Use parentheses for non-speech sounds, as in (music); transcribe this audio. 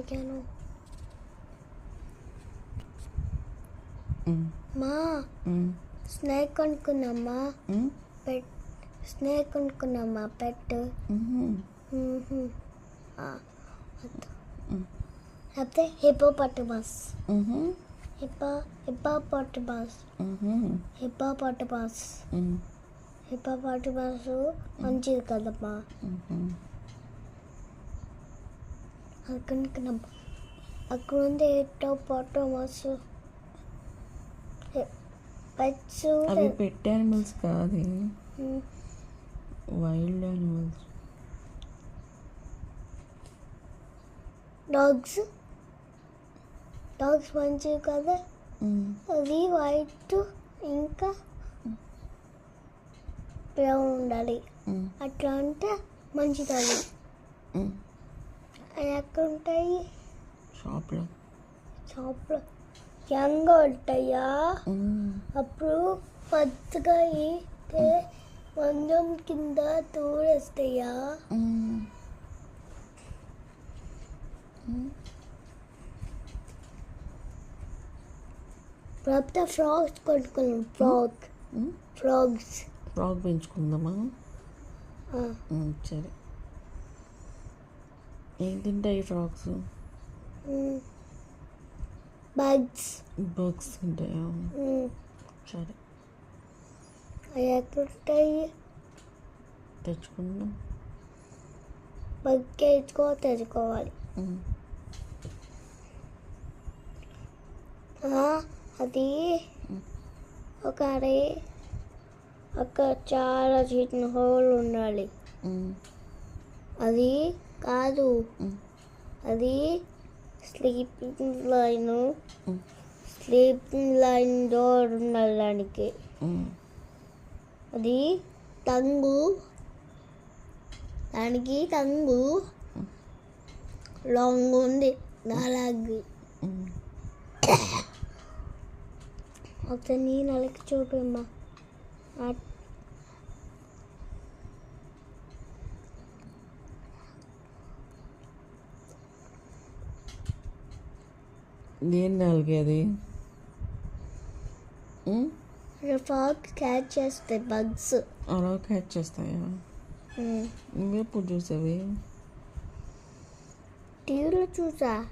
అడిగాను. మా స్నేక్ కొనుక్కున్నామ్మా ఉమ్, పెట్ స్నేక్ కొనుక్కున్నామ్మా పెట్? Um, um. లేకపోతే hippopotamus um, hippo hippopotamus um, hippopotamus um, hippopotamus మంచిది కదమ్మా. ఉమ్. అది కొనుక్కున్నామ్మా అక్కడ ఉంది హిప్పో పట్టుబాస్ పెట్స్ అవి పెట్ యానిమల్స్ కాదు. వైల్డ్ యానిమల్స్ డాగ్స్ డాగ్స్ మంచివి కదా. అది వైట్ ఇంకా బ్రౌన్ ఉండాలి. అట్లా అంటే మంచిది అది అవి ఎక్కడ ఉంటాయి షాప్లో. షాప్లో. యంగ్ ఉంటాయా? అప్పుడు పచ్చగా అయితే మంచం కింద తూడేస్తాయా లేకపోతే ఫ్రాగ్స్ కొనుక్కున్నాం ఫ్రాగ్ ఫ్రాగ్స్ ఫ్రాగ్ పెంచుకుందామా? సరే. ఏం తింటాయి ఫ్రాగ్స్ బగ్స్. బగ్స్ తింటాయా? సరే. అవి ఎక్కడ ఉంటాయి తెచ్చుకుందాం. బగ్ తెచ్చుకో తెచ్చుకోవాలి. అది ఒక అరే అక్కడ చాలా చిన్న హోల్ ఉండాలి. అది కాదు. అది sleeping line sleeping line door um, అది టంగు దానికి టంగు లాంగ్ ఉంది. అలాగే ఉమ్. (coughs) ఒకసారి నీ నెలకి చూపమ్మా. ఏం నాలుగే అది? ఫాగ్ క్యాచ్ చేస్తాయి బగ్స్. అలా క్యాచ్ చేస్తాయా? నువ్వెప్పుడు చూసావి? టీవీలో చూసా.